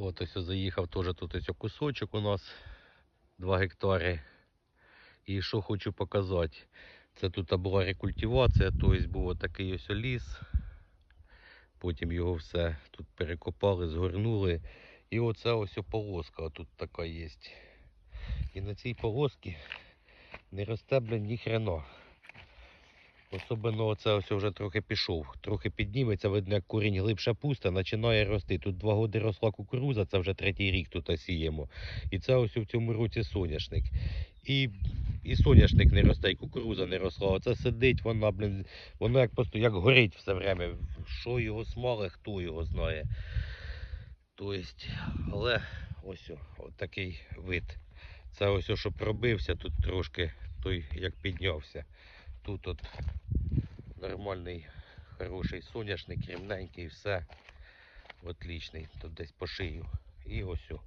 От ось заїхав теж тут ось кусочок у нас 2 гектари. І що хочу показати. Це тут була рекультивація, тобто був такий ось ліс. Потім його все тут перекопали, згорнули. І оце ось полоска тут така є. І на цій полосці не росте, блін, ні хрена. Особливо оце ось вже трохи пішов. Трохи підніметься, видно, як корінь глибше пусте, починає рости. Тут два роки росла кукуруза, це вже третій рік тут сіємо. І це ось у цьому році соняшник. І, і соняшник не росте, і кукуруза не росла. Оце сидить, вона, блін, воно як просто як горить все время. Що його смале, хто його знає. Тобто, але ось о, такий вид. Це ось, що пробився тут трошки, той як піднявся. Тут от нормальний, хороший соняшник, рівненький, все. Отлічний. Тут десь по шию. І ось. о.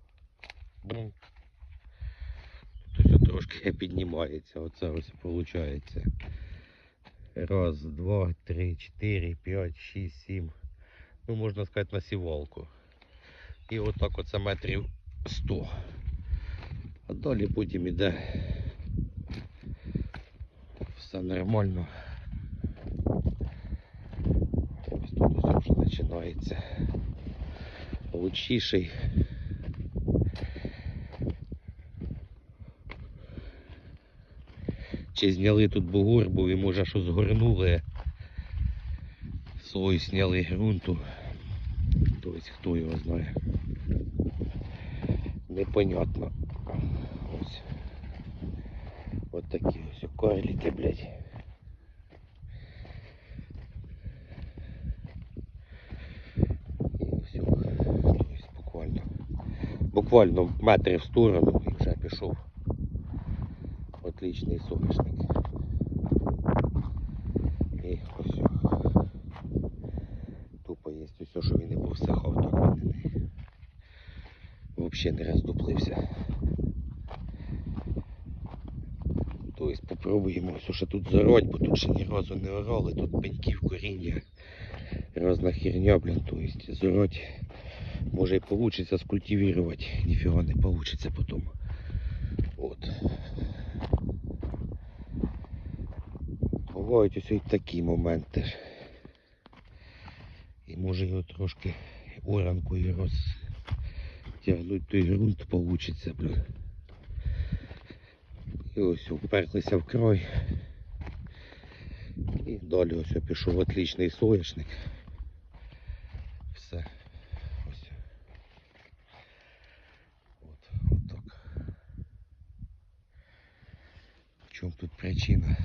Бум. Тут ось трошки піднімається. Оце ось виходить. Раз, два, три, чотири, п'ять, шість, сім. Ну, можна сказати, на сівалку. І отак оце метрів 100. А далі потім іде Все нормально. Тут ось вже починається лучіший. Чи зняли тут бугор, бо і може що згорнули. Слой зняли ґрунту. Тобто хто його знає. Непонятно. Такі ось карлики, блядь. І все. Тобто буквально. Буквально метри в сторону і вже пішов. Отличний соняшник. І ось. Тупо є все, що він не повсихав, так він взагалі не роздуплився. Тобто попробуємо все, що тут зароть, бо тут ще ні разу не орали, тут пеньків коріння, різна херня, блін, тобто зароть може і вийде скультивувати, ніфіга не вийде потім. От. Бувають ось і такі моменти. І може його трошки оранкою розтягнути, той ґрунт вийде, блін. І ось вперлися в край. І далі ось пішов отличний соняшник. Все. Ось. Так. В чому тут причина?